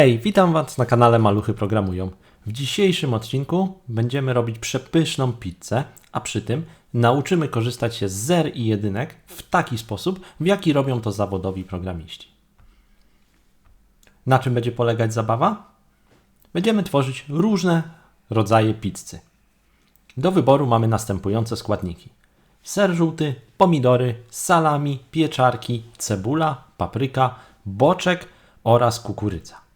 Hej, witam Was na kanale Maluchy Programują. W dzisiejszym odcinku będziemy robić przepyszną pizzę, a przy tym nauczymy korzystać się z zer i jedynek w taki sposób, w jaki robią to zawodowi programiści. Na czym będzie polegać zabawa? Będziemy tworzyć różne rodzaje pizzy. Do wyboru mamy następujące składniki: ser żółty, pomidory, salami, pieczarki, cebula, papryka, boczek oraz kukurydza.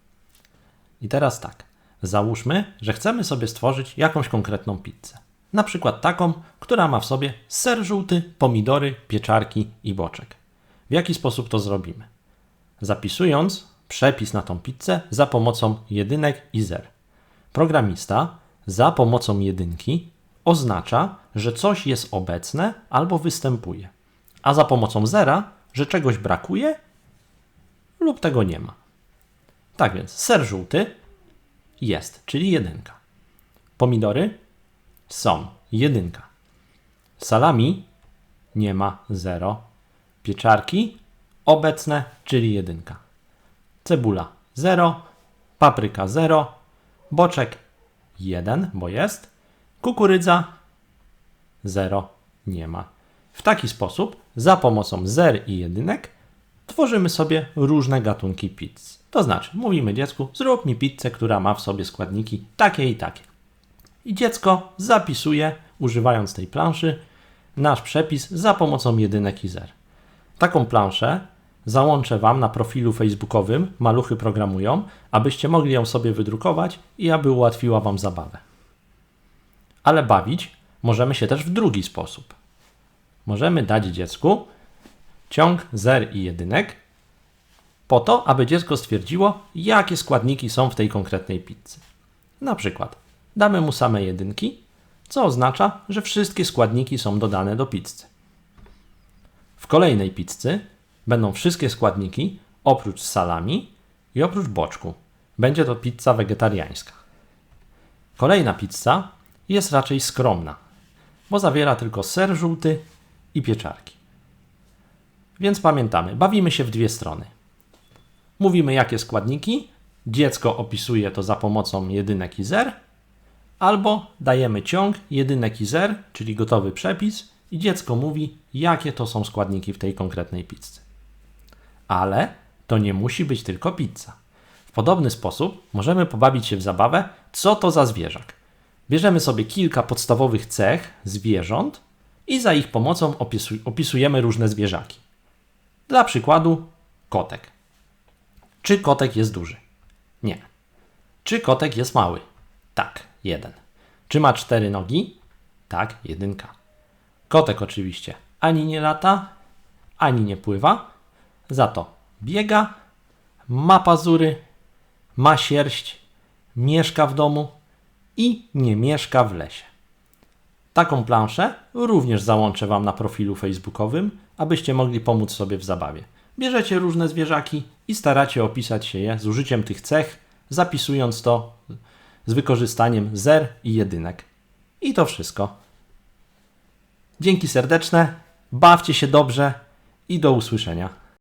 I teraz tak. Załóżmy, że chcemy sobie stworzyć jakąś konkretną pizzę. Na przykład taką, która ma w sobie ser żółty, pomidory, pieczarki i boczek. W jaki sposób to zrobimy? Zapisując przepis na tą pizzę za pomocą jedynek i zer. Programista za pomocą jedynki oznacza, że coś jest obecne albo występuje, a za pomocą zera, że czegoś brakuje lub tego nie ma. Tak więc ser żółty jest, czyli jedynka. Pomidory są, jedynka. Salami nie ma, zero. Pieczarki obecne, czyli jedynka. Cebula 0, papryka 0, boczek 1, bo jest, kukurydza 0, nie ma. W taki sposób, za pomocą zer i jedynek, tworzymy sobie różne gatunki pizz. To znaczy, mówimy dziecku, zrób mi pizzę, która ma w sobie składniki takie i takie. I dziecko zapisuje, używając tej planszy, nasz przepis za pomocą jedynek i zer. Taką planszę załączę Wam na profilu facebookowym Maluchy Programują, abyście mogli ją sobie wydrukować i aby ułatwiła Wam zabawę. Ale bawić możemy się też w drugi sposób. Możemy dać dziecku ciąg zer i jedynek po to, aby dziecko stwierdziło, jakie składniki są w tej konkretnej pizzy. Na przykład damy mu same jedynki, co oznacza, że wszystkie składniki są dodane do pizzy. W kolejnej pizzy będą wszystkie składniki oprócz salami i oprócz boczku. Będzie to pizza wegetariańska. Kolejna pizza jest raczej skromna, bo zawiera tylko ser żółty i pieczarki. Więc pamiętamy, bawimy się w dwie strony. Mówimy jakie składniki, dziecko opisuje to za pomocą jedynek i zer, albo dajemy ciąg jedynek i zer, czyli gotowy przepis i dziecko mówi jakie to są składniki w tej konkretnej pizzy. Ale to nie musi być tylko pizza. W podobny sposób możemy pobawić się w zabawę, co to za zwierzak. Bierzemy sobie kilka podstawowych cech zwierząt i za ich pomocą opisu- opisujemy różne zwierzaki. Dla przykładu kotek. Czy kotek jest duży? Nie. Czy kotek jest mały? Tak, jeden. Czy ma cztery nogi? Tak, jedynka. Kotek oczywiście ani nie lata, ani nie pływa, za to biega, ma pazury, ma sierść, mieszka w domu i nie mieszka w lesie. Taką planszę również załączę Wam na profilu facebookowym, abyście mogli pomóc sobie w zabawie. Bierzecie różne zwierzaki i staracie opisać się je z użyciem tych cech, zapisując to z wykorzystaniem zer i jedynek. I to wszystko. Dzięki serdeczne, bawcie się dobrze i do usłyszenia.